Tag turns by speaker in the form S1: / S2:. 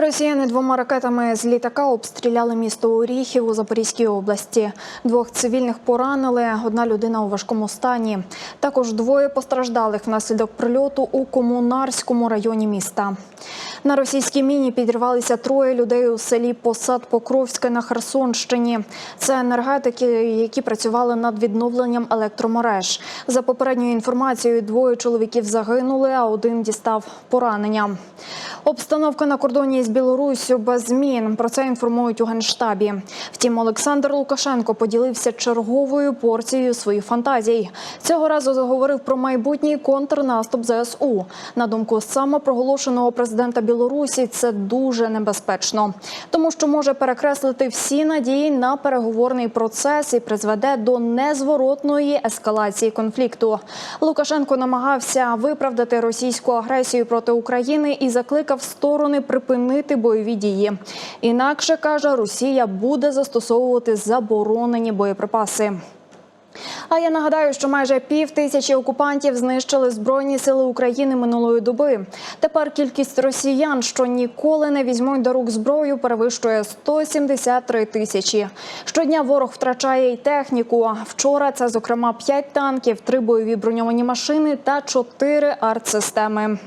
S1: Росіяни двома ракетами з літака обстріляли місто Оріхів у Запорізькій області. Двох цивільних поранили, одна людина у важкому стані. Також двоє постраждалих внаслідок прильоту у комунарському районі міста. На російській міні підірвалися троє людей у селі Посад Покровське на Херсонщині. Це енергетики, які працювали над відновленням електромереж. За попередньою інформацією, двоє чоловіків загинули, а один дістав поранення. Обстановка на кордоні з Білоруссю без змін. Про це інформують у генштабі. Втім, Олександр Лукашенко поділився черговою порцією своїх фантазій. Цього разу заговорив про майбутній контрнаступ ЗСУ. На думку самопроголошеного президента Білорусі, це дуже небезпечно, тому що може перекреслити всі надії на переговорний процес і призведе до незворотної ескалації конфлікту. Лукашенко намагався виправдати російську агресію проти України і закликав сторони припинити бойові дії. Інакше каже, Росія буде застосовувати заборонені боєприпаси. А я нагадаю, що майже пів тисячі окупантів знищили збройні сили України минулої доби. Тепер кількість росіян, що ніколи не візьмуть до рук зброю, перевищує 173 тисячі. Щодня ворог втрачає й техніку. Вчора це зокрема 5 танків, 3 бойові броньовані машини та 4 артсистеми.